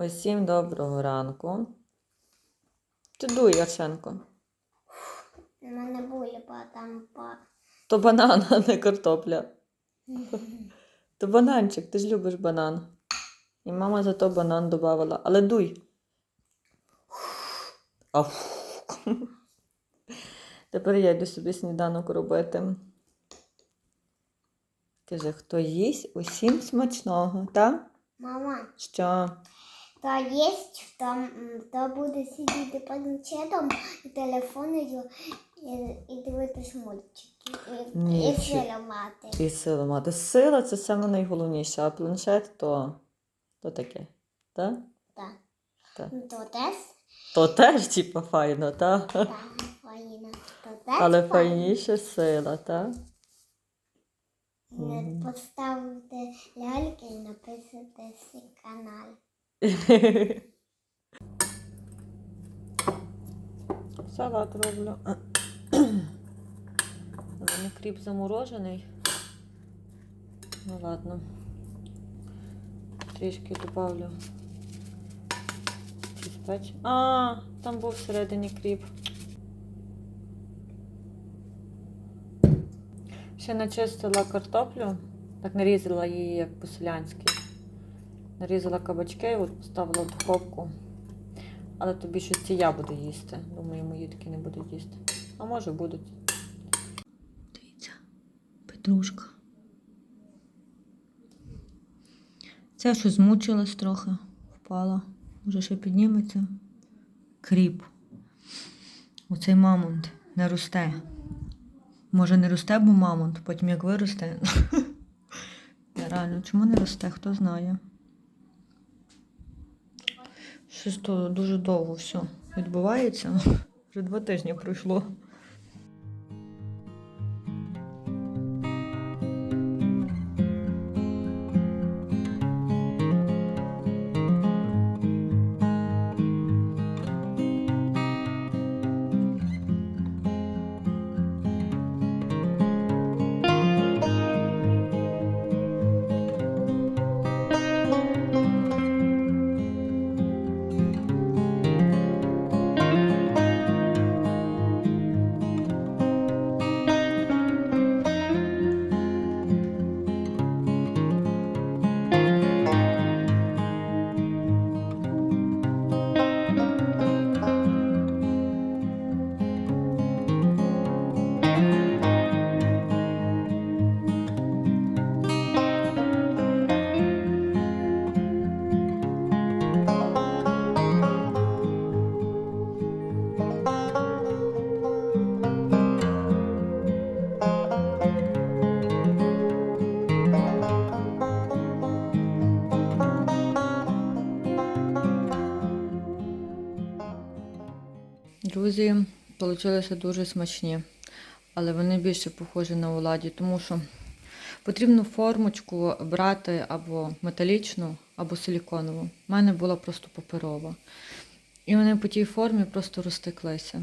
Усім доброго ранку. Ти дуй, Ярченко. У мене бульба там по. То банан, а не картопля. То бананчик, ти ж любиш банан. І мама зато банан додавала. Але дуй. Тепер я йду собі сніданок робити. Каже, хто їсть, усім смачного, так? Мама, Що? То є, хто, м, хто буде сидіти планшетом і телефоною і, і дивитись мультики. І, Ні, і чи- фільмати. І сила мати. Сила це саме найголовніше, а планшет то, то таке. Так? Так. Ну, То теж, То теж, типа, файно, так? так, файно. То теж Але файніше сила, так? Поставити ляльки і написати свій канал. Салат роблю. У мене кріп заморожений. Ну ладно. Трішки добавлю. Чи спеч. А, там був всередині кріп. Ще начистила картоплю, так нарізала її як по-селянськи. Нарізала кабачки, от поставила в духовку. Але то більшості я буду їсти. Думаю, мої такі не будуть їсти. А може будуть. Дивіться, петрушка. Це що змучилась трохи, впала. Може ще підніметься. Кріп. Оцей мамонт не росте. Може не росте, бо мамонт, потім як виросте. Реально, чому не росте, хто знає. Щось то дуже довго все відбувається. Вже два тижні пройшло. Друзі, вийшли дуже смачні, але вони більше похожі на оладі, тому що потрібно формочку брати або металічну, або силіконову. У мене була просто паперова. І вони по тій формі просто розтеклися.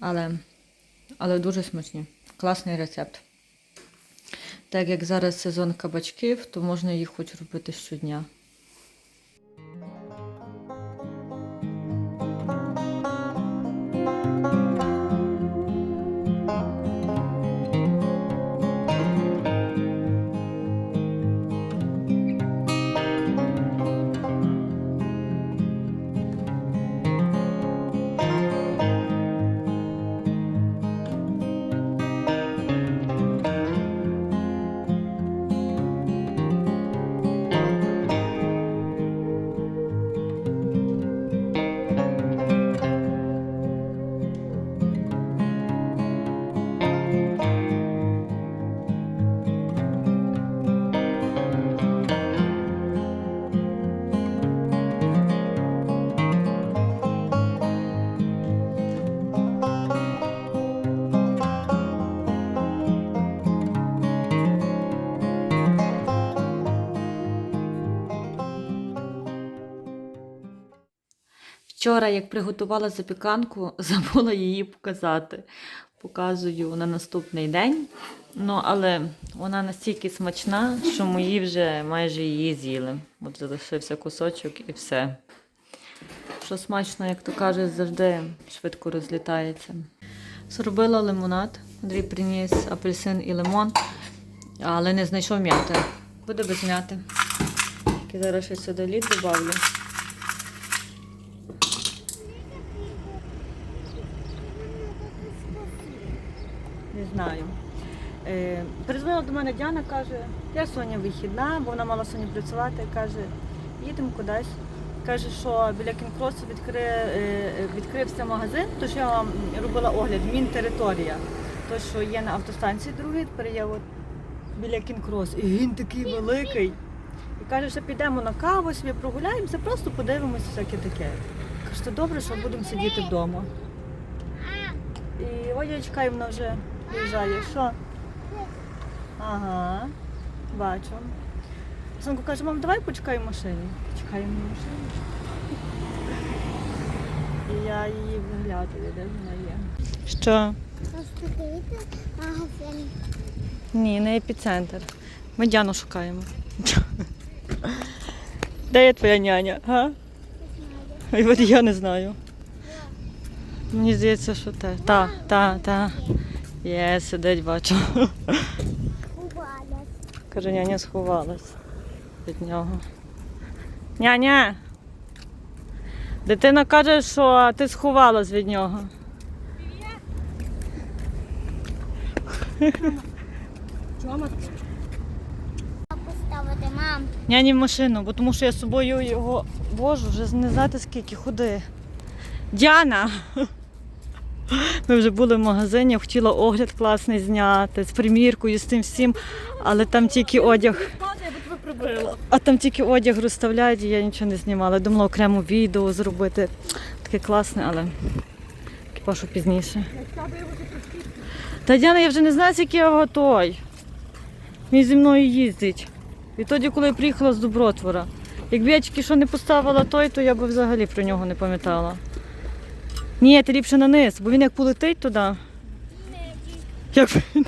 Але, але дуже смачні. Класний рецепт. Так як зараз сезон кабачків, то можна їх хоч робити щодня. Вчора, як приготувала запіканку, забула її показати. Показую на наступний день. Ну, але вона настільки смачна, що мої вже майже її з'їли. От залишився кусочок і все. Що смачно, як то кажуть, завжди швидко розлітається. Зробила лимонад. Андрій приніс апельсин і лимон, але не знайшов м'яти. Буде без м'яти. Зараз ще сюди лід додавлю. Знаю. Е, перезвонила до мене Діана, каже, я Соня вихідна, бо вона мала сьогодні працювати. Каже, їдемо кудись. Каже, що біля Кінкросу відкри, е, відкрився магазин, то що я вам робила огляд, Мінтериторія. То, що є на автостанції другий, тепер є от біля Кінкрос. І він такий великий. І каже, що підемо на каву, собі прогуляємося, просто подивимося всяке таке. Каже, що добре, що будемо сидіти вдома. І ой, я чекаю, вона вже виїжджає. Що? Ага, бачу. Сонку каже, мам, давай почекаємо машині. Чекаємо в машині. І я її виглядаю, де вона є. Що? Магазин. Ні, не епіцентр. Ми Діану шукаємо. Де є твоя няня? Га? І от я не знаю. Мені здається, що те. Та, та, та. Є, сидить, бачу. Убалять. Каже, няня сховалась від нього. Няня! Дитина каже, що ти сховалась від нього. Поставити, мам. Няні в машину, бо тому що я з собою його вожу, вже не знати скільки, ходи. Діана! Ми вже були в магазині, хотіла огляд класний зняти з приміркою, з тим всім, але там тільки одяг. А там тільки одяг розставляють, і я нічого не знімала. Думала окремо відео зробити. Таке класне, але що пізніше. Та Діана, я вже не знаю, скільки я той. Він зі мною їздить. І тоді, коли я приїхала з Добротвора. Якби я тільки що не поставила той, то я б взагалі про нього не пам'ятала. Ні, ти ліпше на низ, бо він як полетить туди. Як він.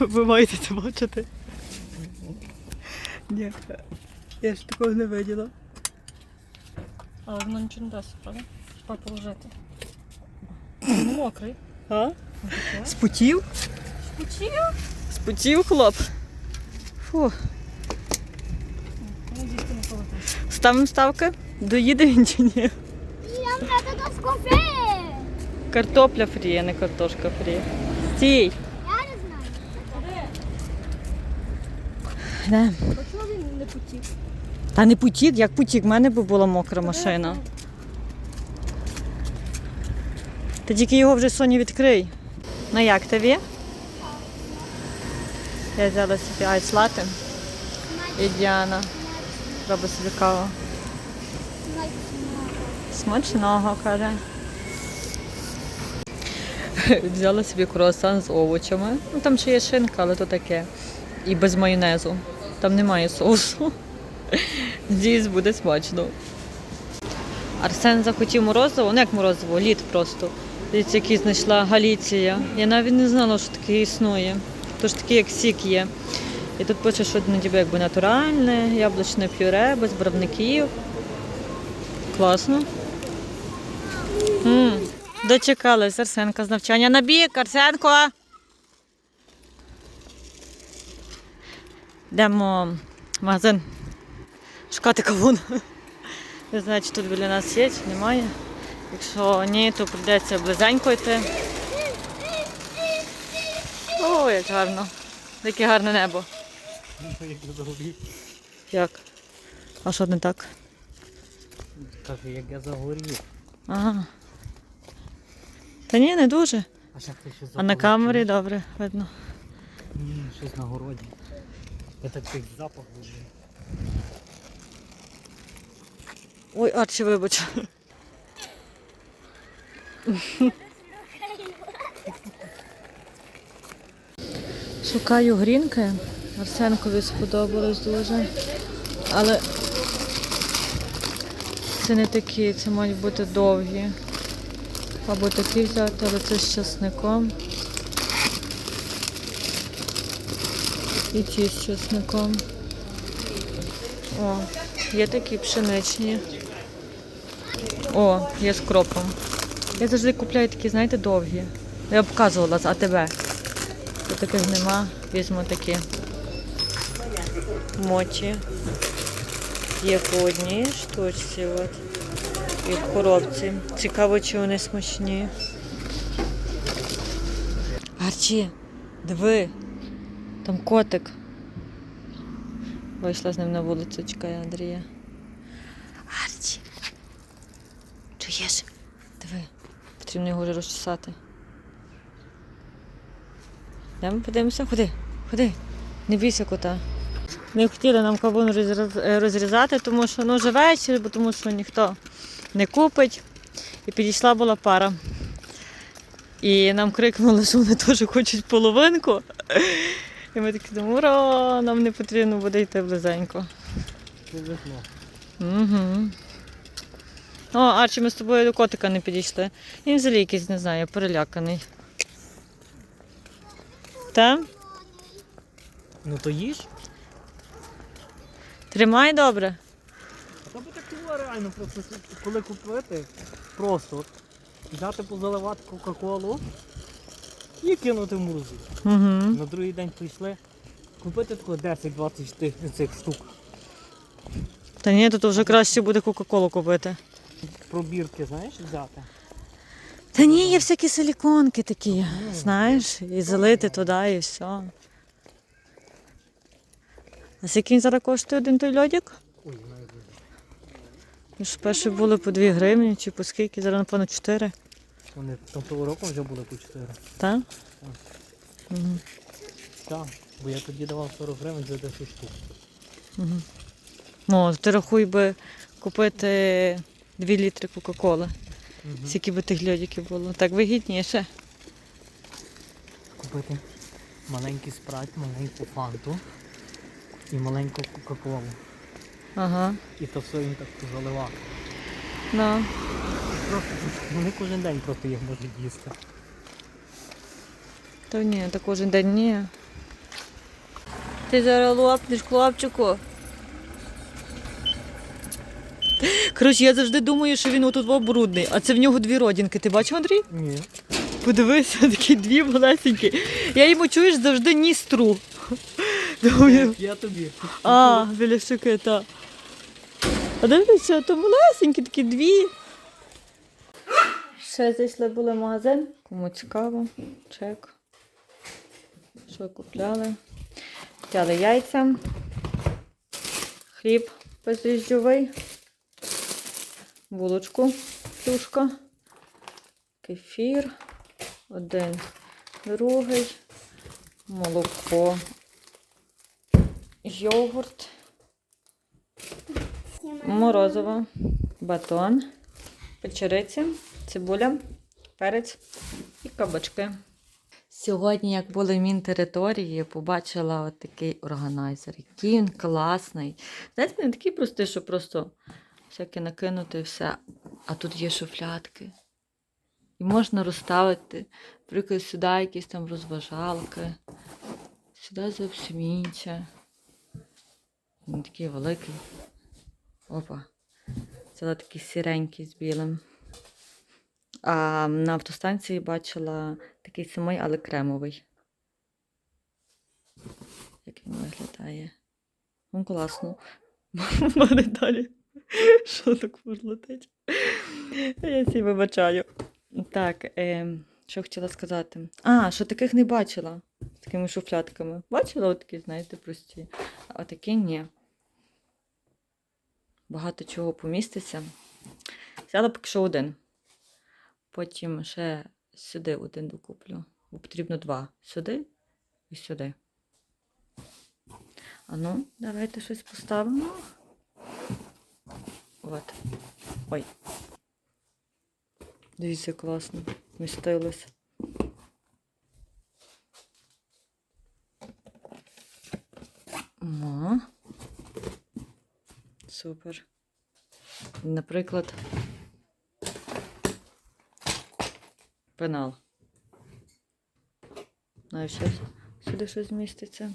Як ви маєте це бачити? Ні, я ж такого не виділа. Але воно нічого не дасть, правда? Хіба положити. Він мокрий. А? Спотів? Спотів? Спотів, хлоп. Фу. Ставимо ставки? Доїде він чи ні? Картопля фрі, а не картошка фрі. Стій. Я не знаю. Де? Він не потік? Та не потік, як потік, в мене би була мокра машина. Та тільки його вже Соні відкрий. Ну як тобі? Я взяла собі айс лати. І Діана робить собі каву. Смачного, каже. Взяла собі круасан з овочами. Ну там ще є шинка, але то таке. І без майонезу. Там немає соусу. Надіюсь, буде смачно. Арсен захотів морозиво, ну як морозиво, лід просто. Дивіться, який знайшла Галіція. Я навіть не знала, що таке існує. Тож такий, як сік є. І тут пише, що на тебе якби натуральне, яблучне пюре, без барвників. Класно. Дочекалась Арсенка з навчання. На бік, Арсенко! Йдемо в магазин шукати кавун. Не знаю, чи тут біля нас є, чи немає. Якщо ні, то прийдеться близенько йти. О, як гарно. Яке гарне небо. Як? А що не так? Як я загорів. Ага. Та ні, не дуже. А ще А на камері добре видно. Ні, щось на городі. Я так цей запах вже. Ой, Арчі, вибач. Шукаю грінки. Арсенкові сподобалось дуже. Але це не такі, це мають бути довгі. Або такі взяти, але це з часником. І ті з часником. О, є такі пшеничні. О, є з кропом. Я завжди купляю такі, знаєте, довгі. Я показувала з АТБ. Тут таких нема. Візьму такі. Мочі. Є по одній штучці. От. І в. Цікаво, чи вони смачні. Арчі, диви, там котик. Вийшла з ним на вулицю, чекає Андрія. Арчі. Чуєш? Диви, потрібно його вже розчесати. Йдемо подивимося, ходи, ходи, не бійся кота. Не хотіли нам кавун е, розрізати, тому що ну, вже вечір, бо тому що ніхто не купить. І підійшла була пара. І нам крикнули, що вони теж хочуть половинку. І ми такі думаємо, ура, нам не потрібно буде йти близенько. Угу. О, Арчі, ми з тобою до котика не підійшли. Він взагалі якийсь, не знаю, переляканий. Та? Ну то їж. Тримай добре. А то би так було реально просто коли купити, просто взяти позаливати Кока-Колу і кинути в морозилку. Угу. На другий день прийшли купити тако 10-20 цих штук. Та ні, то вже краще буде Кока-Колу купити. Пробірки, знаєш, взяти. Та ні, є всякі силіконки такі, знаєш, і залити туди і все. А скільки він зараз коштує один той льодик? Ну, ж Перші були по 2 гривні чи по скільки, зараз напевно 4. Вони там того року вже були по 4. Так? Угу. Так, бо я тоді давав 40 гривень за 10 штук. Ну, ти рахуй би купити 2 літри Кока-Коли. Угу. Скільки би тих льодиків було. Так вигідніше. Купити маленький спрайт, маленьку фанту і маленьку Кока-Колу. Ага. І то все їм так заливати. Ну. Просто вони кожен день просто їх можуть їсти. Та ні, та кожен день ні. Ти зараз лопнеш, хлопчику. Коротше, я завжди думаю, що він отут во брудний, а це в нього дві родинки. Ти бачив, Андрій? Ні. Подивися, такі дві малесенькі. Я йому чуєш завжди ніс тру. Думаю, Я тобі. а, біля щуки, та. А дивлюся, то малесенькі такі дві. Ще зайшли були в магазин. Кому цікаво, чек. Що купляли? Взяли яйця, хліб бездріжджовий, булочку, плюшка, кефір, один, другий, молоко, йогурт, морозиво, батон, печериці, цибуля, перець і кабачки. Сьогодні, як були в Мінтериторії, побачила от такий органайзер. Який він класний. Знаєте, не такий простий, що просто всяке накинути і все. А тут є шуфлятки. І можна розставити, наприклад, сюди якісь там розважалки, сюди зовсім інше. Він такий великий. Опа. Це такий сіренький з білим. А на автостанції бачила такий самий, але кремовий. Як він виглядає. Ну, класно. Мене далі. Що так летить? Я всі вибачаю. Так, е, що хотіла сказати? А, що таких не бачила з такими шуфлятками. Бачила отакі, знаєте, прості. А такі ні. Багато чого поміститься. Взяла поки що один. Потім ще сюди один докуплю. Бо потрібно два. Сюди і сюди. А ну, давайте щось поставимо. От. Ой. Дивіться, класно. Вмістилось. О. Супер. Наприклад, пенал. Навіть щось, сюди щось зміститься.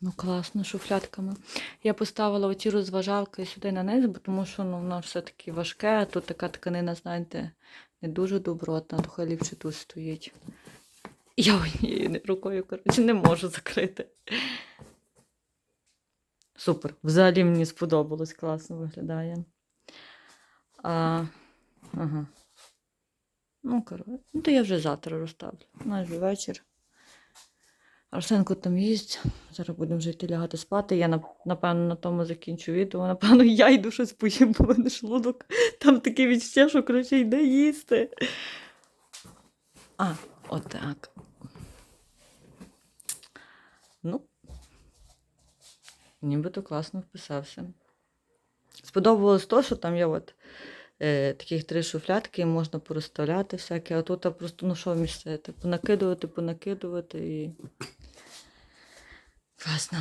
Ну, класно, шуфлятками. Я поставила оці розважалки сюди на низ, бо тому що ну, воно все-таки важке, а тут така тканина, знаєте, не дуже добротна, то хай ліпше тут стоїть. Я однією рукою, коротше, не можу закрити. Супер. Взагалі мені сподобалось, класно виглядає. А, ага. Ну, коротше, ну то я вже завтра розставлю. Майже вечір. Арсенко там їсть. Зараз будемо вже йти лягати спати. Я напевно на тому закінчу відео. Напевно, я йду щось поїм, бо мене шлунок. Там таке відчуття, що коротше йде їсти. А, отак. Ну, нібито класно вписався. Сподобалось то, що там є от е, таких три шуфлятки, можна порозставляти всяке, а тут просто, ну що вмістити? Понакидувати, понакидувати і. Класно.